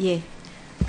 예.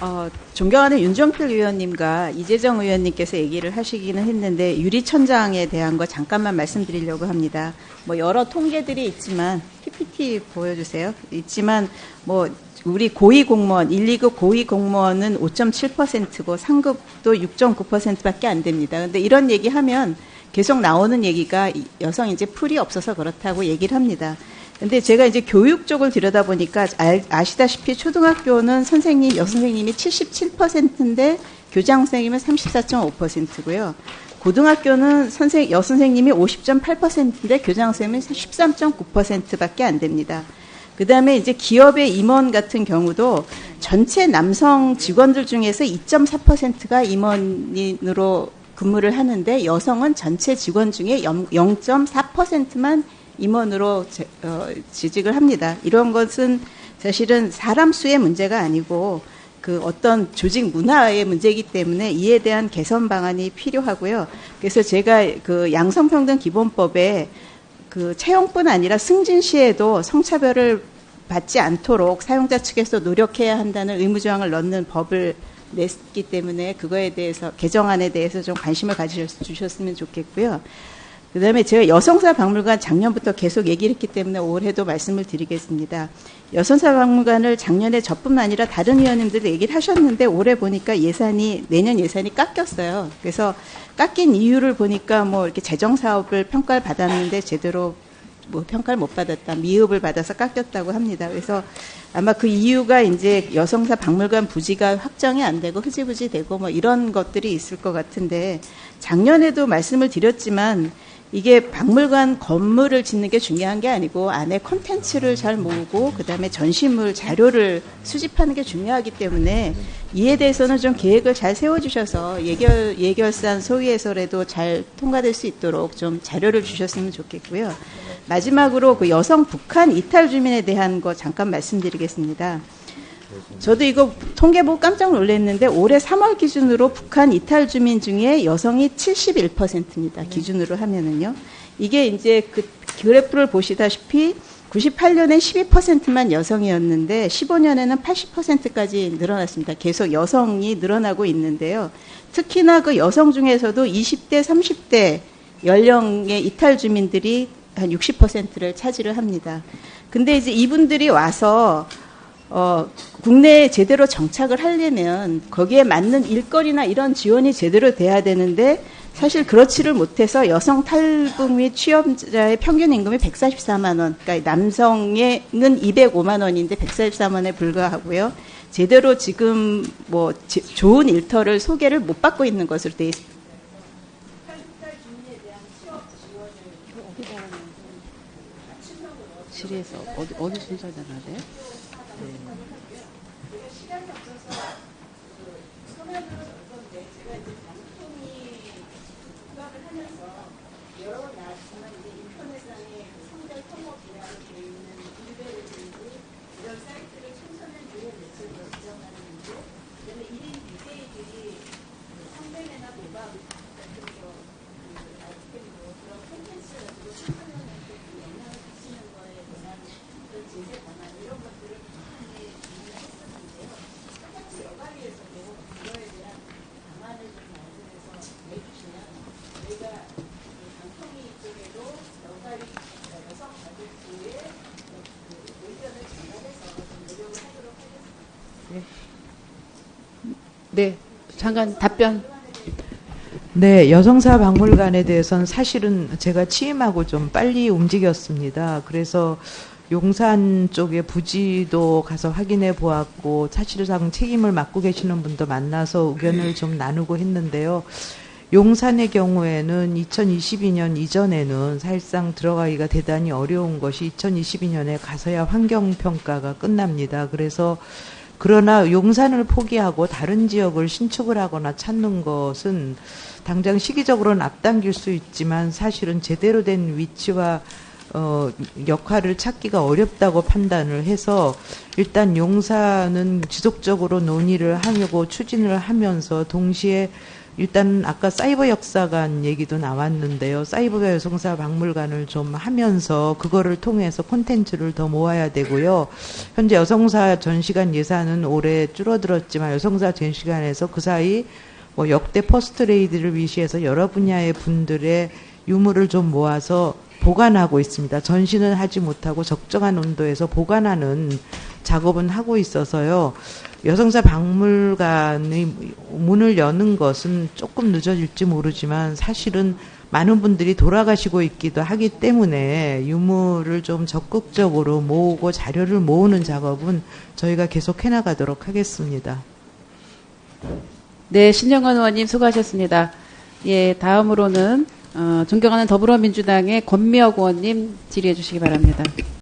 어, 존경하는 윤정필 의원님과 이재정 의원님께서 얘기를 하시기는 했는데 유리천장에 대한 거 잠깐만 말씀드리려고 합니다. 뭐 여러 통계들이 있지만 PPT 보여주세요. 있지만 뭐 우리 고위 공무원 1, 2급 고위 공무원은 5.7%고 상급도 6.9%밖에 안 됩니다. 근데 이런 얘기하면 계속 나오는 얘기가 여성 이제 풀이 없어서 그렇다고 얘기를 합니다. 근데 제가 이제 교육 쪽을 들여다보니까 아시다시피 초등학교는 선생님, 여선생님이 77%인데 교장 선생님은 34.5%고요. 고등학교는 선생, 여선생님이 50.8%인데 교장 선생님은 13.9%밖에 안 됩니다. 그 다음에 이제 기업의 임원 같은 경우도 전체 남성 직원들 중에서 2.4%가 임원으로 근무를 하는데 여성은 전체 직원 중에 0.4%만 임원으로 제, 어, 지직을 합니다. 이런 것은 사실은 사람 수의 문제가 아니고 그 어떤 조직 문화의 문제이기 때문에 이에 대한 개선 방안이 필요하고요. 그래서 제가 그 양성평등 기본법에 그 채용뿐 아니라 승진 시에도 성차별을 받지 않도록 사용자 측에서 노력해야 한다는 의무조항을 넣는 법을 냈기 때문에 그거에 대해서 개정안에 대해서 좀 관심을 가지셨으면 좋겠고요. 그 다음에 제가 여성사 박물관 작년부터 계속 얘기를 했기 때문에 올해도 말씀을 드리겠습니다. 여성사 박물관을 작년에 저뿐만 아니라 다른 위원님들도 얘기를 하셨는데 올해 보니까 예산이, 내년 예산이 깎였어요. 그래서 깎인 이유를 보니까 뭐 이렇게 재정 사업을 평가를 받았는데 제대로 뭐 평가를 못 받았다. 미흡을 받아서 깎였다고 합니다. 그래서 아마 그 이유가 이제 여성사 박물관 부지가 확정이 안 되고 흐지부지 되고 뭐 이런 것들이 있을 것 같은데 작년에도 말씀을 드렸지만 이게 박물관 건물을 짓는 게 중요한 게 아니고 안에 컨텐츠를 잘 모으고 그다음에 전시물 자료를 수집하는 게 중요하기 때문에 이에 대해서는 좀 계획을 잘 세워주셔서 예결 예결산 소위에서라도 잘 통과될 수 있도록 좀 자료를 주셨으면 좋겠고요. 마지막으로 그 여성 북한 이탈 주민에 대한 거 잠깐 말씀드리겠습니다. 저도 이거 통계 보고 깜짝 놀랐는데 올해 3월 기준으로 북한 이탈 주민 중에 여성이 71%입니다. 기준으로 하면은요. 이게 이제 그 그래프를 보시다시피 98년에 12%만 여성이었는데 15년에는 80%까지 늘어났습니다. 계속 여성이 늘어나고 있는데요. 특히나 그 여성 중에서도 20대, 30대 연령의 이탈 주민들이 한 60%를 차지를 합니다. 근데 이제 이분들이 와서 어, 국내에 제대로 정착을 하려면 거기에 맞는 일거리나 이런 지원이 제대로 돼야 되는데 사실 그렇지를 못해서 여성 탈북 및 취업자의 평균 임금이 144만 원, 그러니까 남성에는 205만 원인데 144만 원에 불과하고요. 제대로 지금 뭐 좋은 일터를 소개를 못 받고 있는 것으로 돼 있습니다. 질에서 어디 어디 순서 전화돼요? 네. 네, 잠깐 답변. 네, 여성사 박물관에 대해서는 사실은 제가 취임하고 좀 빨리 움직였습니다. 그래서 용산 쪽에 부지도 가서 확인해 보았고 사실상 책임을 맡고 계시는 분도 만나서 의견을 좀 나누고 했는데요. 용산의 경우에는 2022년 이전에는 사실상 들어가기가 대단히 어려운 것이 2022년에 가서야 환경평가가 끝납니다. 그래서 그러나 용산을 포기하고 다른 지역을 신축을 하거나 찾는 것은 당장 시기적으로는 앞당길 수 있지만 사실은 제대로 된 위치와 어, 역할을 찾기가 어렵다고 판단을 해서 일단 용산은 지속적으로 논의를 하고 추진을 하면서 동시에 일단 아까 사이버 역사관 얘기도 나왔는데요. 사이버 여성사 박물관을 좀 하면서 그거를 통해서 콘텐츠를 더 모아야 되고요. 현재 여성사 전시관 예산은 올해 줄어들었지만 여성사 전시관에서 그 사이 뭐 역대 퍼스트 레이디를 위시해서 여러 분야의 분들의 유물을 좀 모아서 보관하고 있습니다. 전시는 하지 못하고 적정한 온도에서 보관하는 작업은 하고 있어서요. 여성사 박물관의 문을 여는 것은 조금 늦어질지 모르지만 사실은 많은 분들이 돌아가시고 있기도 하기 때문에 유물을 좀 적극적으로 모으고 자료를 모으는 작업은 저희가 계속 해나가도록 하겠습니다. 네, 신영원 의원님 수고하셨습니다. 예, 다음으로는 어, 존경하는 더불어민주당의 권미혁 의원님 질의해 주시기 바랍니다.